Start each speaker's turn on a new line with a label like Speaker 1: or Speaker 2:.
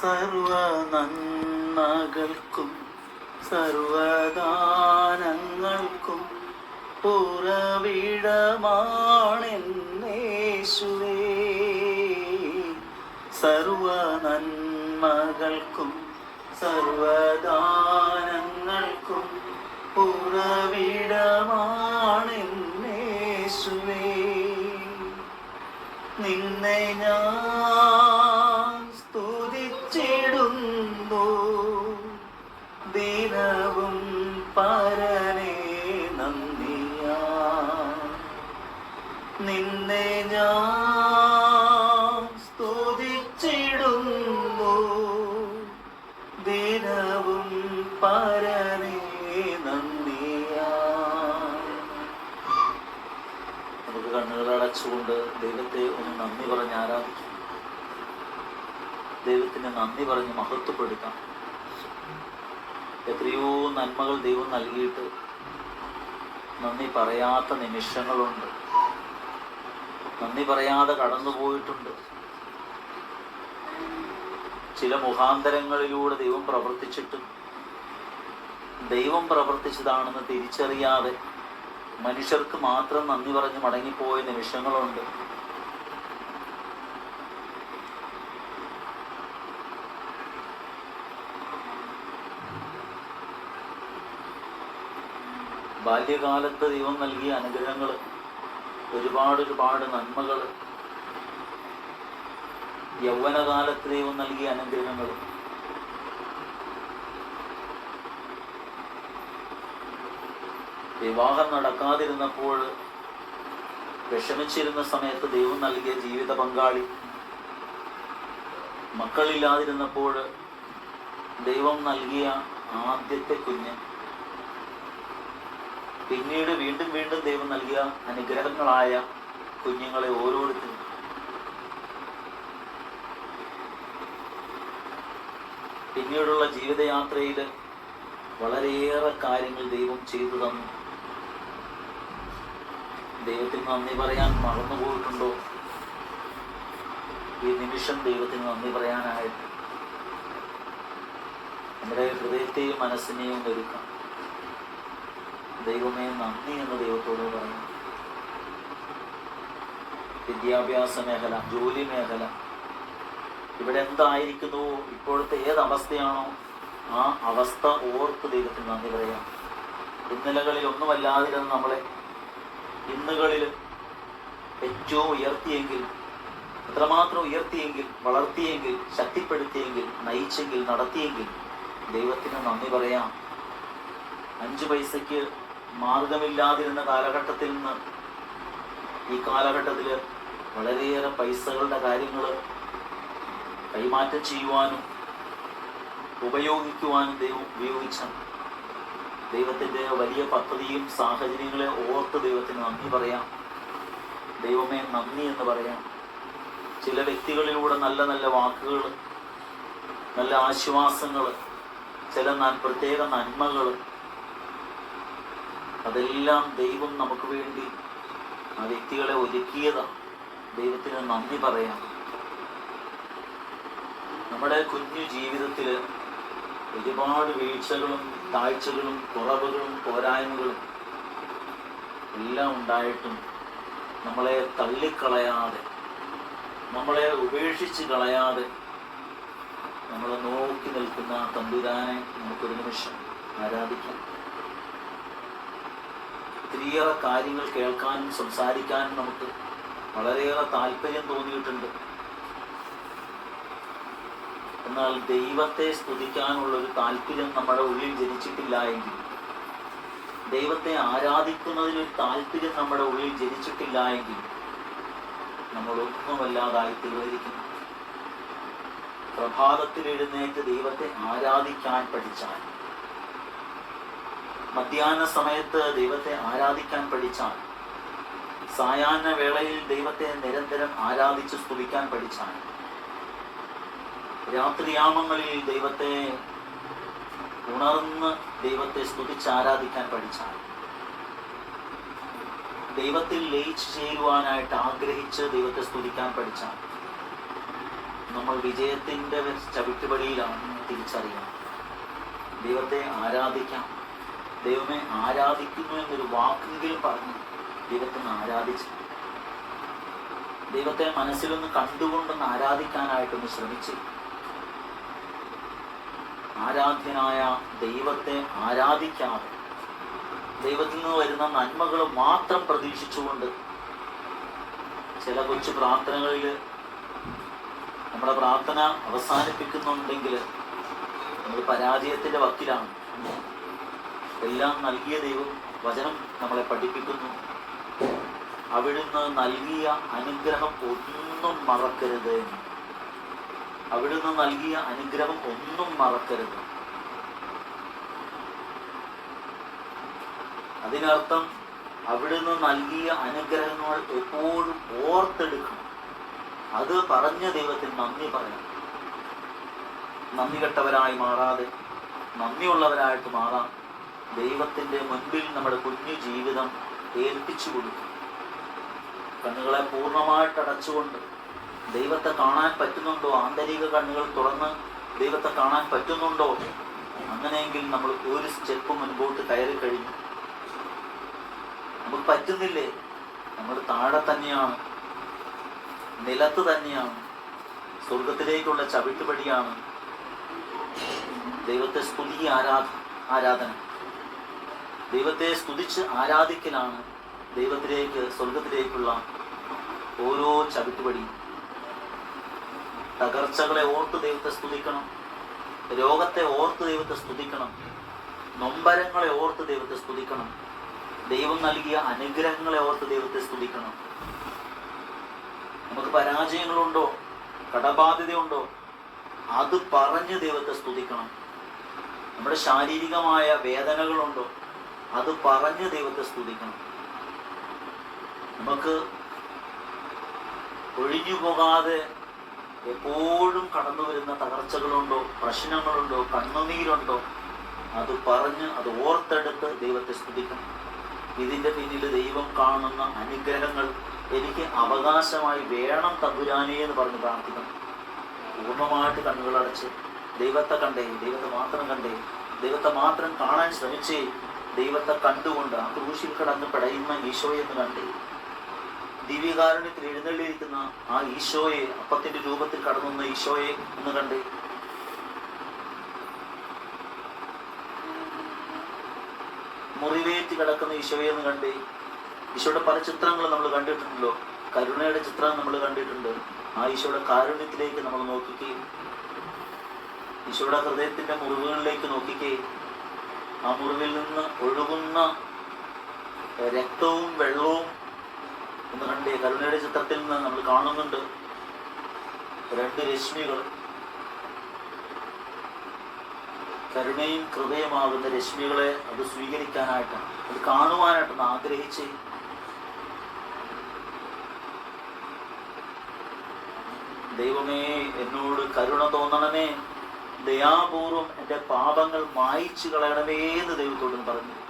Speaker 1: സർവ നന്മകൾക്കും സർവദാനങ്ങൾക്കും ഉറവിടമാണെന്നേശുവേ. സർവ നന്മകൾക്കും സർവദാനങ്ങൾക്കും ഉറവിടമാണെന്നേശുവേ. നിന്നെ ഞാൻ നന്ദിയാ. നമുക്ക് കണ്ണുകൾ അടച്ചുകൊണ്ട് ദൈവത്തെ ഒന്ന് നന്ദി പറഞ്ഞ് ആരാധിക്കാം. ദൈവത്തിന് നന്ദി പറഞ്ഞ് മഹത്വപ്പെടുത്താം. എത്രയോ നന്മകൾ ദൈവം നൽകിയിട്ട് നന്ദി പറയാത്ത നിമിഷങ്ങളുണ്ട്. നന്ദി പറയാതെ കടന്നുപോയിട്ടുണ്ട് ചില മുഖാന്തരങ്ങളിലൂടെ ദൈവം പ്രവർത്തിച്ചിട്ടും ദൈവം പ്രവർത്തിച്ചതാണെന്ന് തിരിച്ചറിയാതെ മനുഷ്യർക്ക് മാത്രം നന്ദി പറഞ്ഞ് മടങ്ങിപ്പോയ നിമിഷങ്ങളുണ്ട്. ബാല്യകാലത്ത് ദൈവം നൽകിയ അനുഗ്രഹങ്ങൾ ഒരുപാട് ഒരുപാട് നന്മകൾ യൗവനകാലത്ത് ദൈവം നൽകിയ അനുഗ്രഹങ്ങൾ വിവാഹം നടക്കാതിരുന്നപ്പോൾ വിഷമിച്ചിരുന്ന സമയത്ത് ദൈവം നൽകിയ ജീവിത പങ്കാളി. മക്കളില്ലാതിരുന്നപ്പോൾ ദൈവം നൽകിയ ആദ്യത്തെ കുഞ്ഞ്. പിന്നീട് വീണ്ടും വീണ്ടും ദൈവം നൽകിയ അനുഗ്രഹങ്ങളായ കുഞ്ഞുങ്ങളെ ഓരോരുത്തരും. പിന്നീടുള്ള ജീവിതയാത്രയിൽ വളരെയേറെ കാര്യങ്ങൾ ദൈവം ചെയ്തു തന്നു. ദൈവത്തിന് നന്ദി പറയാൻ മറന്നുപോയിട്ടുണ്ടോ ഈ നിമിഷം ദൈവത്തിന് നന്ദി പറയാനായിട്ട് നമ്മുടെ ഹൃദയത്തെയും മനസ്സിനെയും ഒരുക്കാം. ദൈവമേ നന്ദി എന്ന് ദൈവത്തോട് പറയാം. വിദ്യാഭ്യാസ മേഖല ജോലി മേഖല ഇവിടെ എന്തായിരിക്കുന്നു? ഇപ്പോഴത്തെ ഏത് അവസ്ഥയാണോ ആ അവസ്ഥ ഓർത്ത് ദൈവത്തിന് നന്ദി പറയാം. ഇന്നലകളിൽ ഒന്നുമല്ലാതിരുന്ന് നമ്മളെ ഇന്നുകളിൽ ഏറ്റവും ഉയർത്തിയെങ്കിൽ എത്രമാത്രം ഉയർത്തിയെങ്കിൽ വളർത്തിയെങ്കിൽ ശക്തിപ്പെടുത്തിയെങ്കിൽ നയിച്ചെങ്കിൽ നടത്തിയെങ്കിൽ ദൈവത്തിന് നന്ദി പറയാം. അഞ്ച് പൈസയ്ക്ക് മാർഗമില്ലാതിരുന്ന കാലഘട്ടത്തിൽ നിന്ന് ഈ കാലഘട്ടത്തിൽ വളരെയേറെ പൈസകളുടെ കാര്യങ്ങൾ കൈമാറ്റം ചെയ്യുവാനും ഉപയോഗിക്കുവാനും ദൈവം ഉപയോഗിച്ച ദൈവത്തിന്റെ വലിയ പദ്ധതിയും സാഹചര്യങ്ങളെ ഓർത്ത് ദൈവത്തിന് നന്ദി പറയാം. ദൈവമേ നന്ദി എന്ന് പറയാം. ചില വ്യക്തികളിലൂടെ നല്ല നല്ല വാക്കുകൾ നല്ല ആശ്വാസങ്ങൾ ചില പ്രത്യേക നന്മകൾ അതെല്ലാം ദൈവം നമുക്ക് വേണ്ടി ആ വ്യക്തികളെ ഒരുക്കിയതാണ് ദൈവത്തിന് നന്ദി പറയാം. നമ്മുടെ കുഞ്ഞു ജീവിതത്തിൽ ഒരുപാട് വീഴ്ചകളും താഴ്ചകളും കുറവുകളും പോരായ്മകളും എല്ലാം ഉണ്ടായിട്ടും നമ്മളെ തള്ളിക്കളയാതെ നമ്മളെ ഉപേക്ഷിച്ച് കളയാതെ നമ്മളെ നോക്കി നിൽക്കുന്ന തമ്പുരാനെ നമുക്കൊരു നിമിഷം ആരാധിക്കാം. ഒത്തിരിയേറെ കാര്യങ്ങൾ കേൾക്കാനും സംസാരിക്കാനും നമുക്ക് വളരെയേറെ താല്പര്യം തോന്നിയിട്ടുണ്ട്. എന്നാൽ ദൈവത്തെ സ്തുതിക്കാനുള്ള ഒരു താല്പര്യം നമ്മുടെ ഉള്ളിൽ ജനിച്ചിട്ടില്ല എങ്കിൽ ദൈവത്തെ ആരാധിക്കുന്നതിനൊരു താല്പര്യം നമ്മുടെ ഉള്ളിൽ ജനിച്ചിട്ടില്ല എങ്കിൽ നമ്മൾ ഒന്നുമല്ലാതായി തീർന്നിരിക്കുന്നു. പ്രഭാതത്തിൽ എഴുന്നേറ്റ് ദൈവത്തെ ആരാധിക്കാൻ പഠിച്ചാൽ മധ്യാഹ്ന സമയത്ത് ദൈവത്തെ ആരാധിക്കാൻ പഠിച്ചാൽ സായാഹ്ന വേളയിൽ ദൈവത്തെ നിരന്തരം ആരാധിച്ച് സ്തുതിക്കാൻ പഠിച്ചാൽ രാത്രിയാമങ്ങളിൽ ദൈവത്തെ ഉണർന്ന് ദൈവത്തെ സ്തുതിച്ച് ആരാധിക്കാൻ പഠിച്ചാൽ ദൈവത്തിൽ ലയിച്ചു ചേരുവാനായിട്ട് ആഗ്രഹിച്ച് ദൈവത്തെ സ്തുതിക്കാൻ പഠിച്ചാൽ നമ്മൾ വിജയത്തിന്റെ ചവിട്ടുപടിയിലാണെന്ന് തിരിച്ചറിയാം ദൈവത്തെ ആരാധിക്കാം. ദൈവമേ ആരാധിക്കുന്നു എന്നൊരു വാക്കെങ്കിലും പറഞ്ഞു ദൈവത്തിന് ആരാധിച്ചു. ദൈവത്തെ മനസ്സിലൊന്ന് കണ്ടുകൊണ്ടൊന്ന് ആരാധിക്കാനായിട്ടൊന്ന് ശ്രമിച്ച് ആരാധ്യനായ ദൈവത്തെ ആരാധിക്കാതെ ദൈവത്തിൽ നിന്ന് വരുന്ന നന്മകൾ മാത്രം പ്രതീക്ഷിച്ചുകൊണ്ട് ചില കൊച്ചു പ്രാർത്ഥനകളിൽ നമ്മുടെ പ്രാർത്ഥന അവസാനിപ്പിക്കുന്നുണ്ടെങ്കിൽ നമ്മൾ പരാജയത്തിന്റെ വക്കിലാണ്. എല്ലാം നൽകിയ ദൈവം വചനം നമ്മളെ പഠിപ്പിക്കുന്നു. അവിടുന്ന് നൽകിയ അനുഗ്രഹം ഒന്നും മറക്കരുത് എന്ന്. അവിടുന്ന് നൽകിയ അനുഗ്രഹം ഒന്നും മറക്കരുത്. അതിനർത്ഥം അവിടുന്ന് നൽകിയ അനുഗ്രഹങ്ങൾ എപ്പോഴും ഓർത്തെടുക്കണം. അത് പറഞ്ഞ ദൈവത്തിന് നന്ദി പറയണം നന്ദി കെട്ടവരായി മാറാതെ നന്ദിയുള്ളവരായിട്ട് മാറാം. ദൈവത്തിന്റെ മുൻപിൽ നമ്മുടെ കുഞ്ഞു ജീവിതം ഏൽപ്പിച്ചു കൊടുക്കും. കണ്ണുകളെ പൂർണമായിട്ട് അടച്ചുകൊണ്ട് ദൈവത്തെ കാണാൻ പറ്റുന്നുണ്ടോ? ആന്തരിക കണ്ണുകൾ തുറന്ന് ദൈവത്തെ കാണാൻ പറ്റുന്നുണ്ടോ? അങ്ങനെയെങ്കിൽ നമ്മൾ ഒരു സ്റ്റെപ്പ് മുൻപോട്ട് കയറി കഴിഞ്ഞു. നമുക്ക് പറ്റുന്നില്ലേ? നമ്മൾ താഴെ തന്നെയാണ്. നിലത്ത് തന്നെയാണ്. സ്വർഗത്തിലേക്കുള്ള ചവിട്ടുപടിയാണ് ദൈവത്തെ സ്തുതി ആരാധ ആരാധന. ദൈവത്തെ സ്തുതിച്ച് ആരാധിക്കലാണ് ദൈവത്തിലേക്ക് സ്വർഗത്തിലേക്കുള്ള ഓരോ ചവിട്ടുപടിയും. തകർച്ചകളെ ഓർത്ത് ദൈവത്തെ സ്തുതിക്കണം. രോഗത്തെ ഓർത്ത് ദൈവത്തെ സ്തുതിക്കണം. നൊമ്പരങ്ങളെ ഓർത്ത് ദൈവത്തെ സ്തുതിക്കണം. ദൈവം നൽകിയ അനുഗ്രഹങ്ങളെ ഓർത്ത് ദൈവത്തെ സ്തുതിക്കണം. നമുക്ക് പരാജയങ്ങളുണ്ടോ? കടബാധ്യതയുണ്ടോ? അത് പറഞ്ഞ് ദൈവത്തെ സ്തുതിക്കണം. നമ്മുടെ ശാരീരികമായ വേദനകളുണ്ടോ? അത് പറഞ്ഞ് ദൈവത്തെ സ്തുതിക്കണം. നമുക്ക് ഒഴിഞ്ഞു പോകാതെ എപ്പോഴും കടന്നു വരുന്ന തകർച്ചകളുണ്ടോ പ്രശ്നങ്ങളുണ്ടോ കണ്ണുനീരുണ്ടോ അത് പറഞ്ഞ് അത് ഓർത്തെടുത്ത് ദൈവത്തെ സ്തുതിക്കണം. ഇതിന്റെ പിന്നിൽ ദൈവം കാണുന്ന അനുഗ്രഹങ്ങൾ എനിക്ക് അവകാശമായി വേണം തമ്പുരാനേ എന്ന് പറഞ്ഞ് പ്രാർത്ഥിക്കണം. പൂർണമായിട്ട് കണ്ണുകളടച്ച് ദൈവത്തെ കണ്ടേ ദൈവത്തെ മാത്രം കണ്ടേ ദൈവത്തെ മാത്രം കാണാൻ ശ്രമിച്ചേ ദൈവത്തെ കണ്ടുകൊണ്ട് ആ ക്രൂശിൽ കടന്ന് പിടയുന്ന ഈശോയെന്ന് കണ്ടേ. ദിവ്യകാരുണ്യത്തിൽ എഴുന്നള്ളിയിരിക്കുന്ന ആ ഈശോയെ അപ്പത്തിന്റെ രൂപത്തിൽ കടന്നു വന്ന ഈശോയെ ഒന്ന് കണ്ടേ. മുറിവേറ്റി കിടക്കുന്ന ഈശോയെ എന്ന് കണ്ടേ. ഈശോയുടെ പല ചിത്രങ്ങൾ നമ്മൾ കണ്ടിട്ടുണ്ടല്ലോ. കരുണയുടെ ചിത്രം നമ്മൾ കണ്ടിട്ടുണ്ട്. ആ ഈശോയുടെ കാരുണ്യത്തിലേക്ക് നമ്മൾ നോക്കിക്കേ. ഈശോയുടെ ഹൃദയത്തിന്റെ മുറിവുകളിലേക്ക് നോക്കിക്കേ. ആ മുറിവിൽ നിന്ന് ഒഴുകുന്ന രക്തവും വെള്ളവും ഒന്ന് കണ്ടേ കരുണയുടെ ചിത്രത്തിൽ നിന്ന് നമ്മൾ കാണുന്നുണ്ട്. രണ്ട് രശ്മികൾ. കരുണയും കൃപയുമാകുന്ന രശ്മികളെ അത് സ്വീകരിക്കാനായിട്ട് അത് കാണുവാനായിട്ടാണ് ആഗ്രഹിച്ച്. ദൈവമേ എന്നോട് കരുണ തോന്നണമേ. ദയാപൂർവം എന്റെ പാപങ്ങൾ മായിച്ചു കളയണമേ എന്ന് ദൈവത്തോടും പറഞ്ഞു.